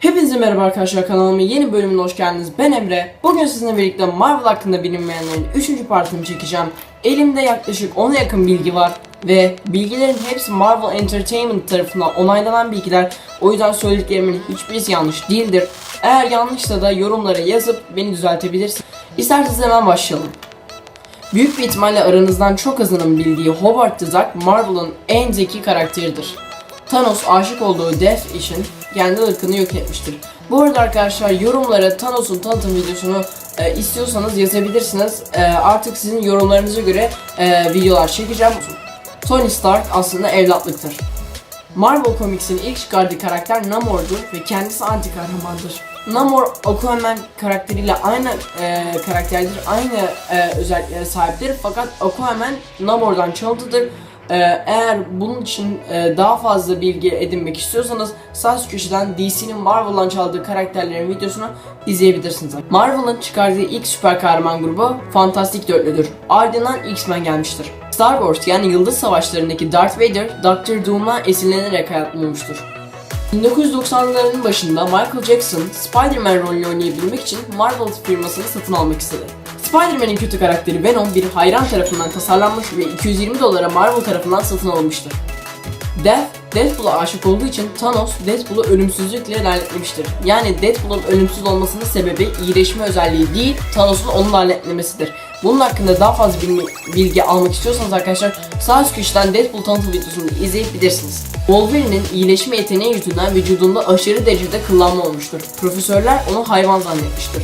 Hepinize merhaba arkadaşlar kanalımın yeni bölümüne hoş geldiniz. Ben Emre. Bugün sizinle birlikte Marvel hakkında bilinmeyenlerin 3. partını çekeceğim. Elimde yaklaşık 10'a yakın bilgi var ve bilgilerin hepsi Marvel Entertainment tarafından onaylanan bilgiler. O yüzden söylediklerimin hiçbirisi yanlış değildir. Eğer yanlışsa da yorumlara yazıp beni düzeltebilirsiniz. İsterseniz hemen başlayalım. Büyük bir ihtimalle aranızdan çok azının bildiği Howard the Duck Marvel'ın en zeki karakteridir. Thanos aşık olduğu Death için kendi ırkını yok etmiştir. Bu arada arkadaşlar yorumlara Thanos'un tanıtım videosunu e, istiyorsanız yazabilirsiniz. E, artık sizin yorumlarınıza göre e, videolar çekeceğim. Tony Stark aslında evlatlıktır. Marvel Comics'in ilk çıkardığı karakter Namor'dur ve kendisi anti kahramandır. Namor Aquaman karakteriyle aynı e, karakterdir, aynı e, özelliklere sahiptir fakat Aquaman Namor'dan çalıntıdır. E, eğer bunun için e, daha fazla bilgi edinmek istiyorsanız sağ üst köşeden DC'nin Marvel'dan çaldığı karakterlerin videosunu izleyebilirsiniz. Marvel'ın çıkardığı ilk süper kahraman grubu Fantastic Dörtlüdür. Ardından X-Men gelmiştir. Star Wars yani Yıldız Savaşları'ndaki Darth Vader, Doctor Doom'la esinlenerek hayat bulmuştur. 1990'ların başında Michael Jackson Spider-Man rolünü oynayabilmek için Marvel firmasını satın almak istedi. Spider-Man'in kötü karakteri Venom bir hayran tarafından tasarlanmış ve 220 dolara Marvel tarafından satın alınmıştır. Death, Deadpool'a aşık olduğu için Thanos, Deadpool'u ölümsüzlükle lanetlemiştir. Yani Deadpool'un ölümsüz olmasının sebebi iyileşme özelliği değil, Thanos'un onu lanetlemesidir. Bunun hakkında daha fazla bilgi, bilgi almak istiyorsanız arkadaşlar sağ üst köşeden Deadpool tanıtım videosunu izleyebilirsiniz. Wolverine'in iyileşme yeteneği yüzünden vücudunda aşırı derecede kıllanma olmuştur. Profesörler onu hayvan zannetmiştir.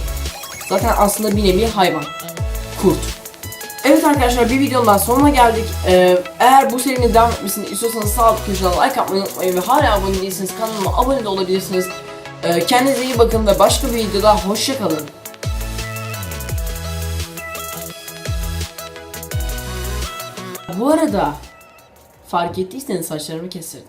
Zaten aslında bir nevi hayvan. Kurt. Evet arkadaşlar bir videonun daha sonuna geldik. Ee, eğer bu serinin devam etmesini istiyorsanız sağ alt köşeden like atmayı unutmayın ve hala abone değilseniz kanalıma abone de olabilirsiniz. Ee, kendinize iyi bakın ve başka bir videoda hoşçakalın. Bu arada fark ettiyseniz saçlarımı kestirdim.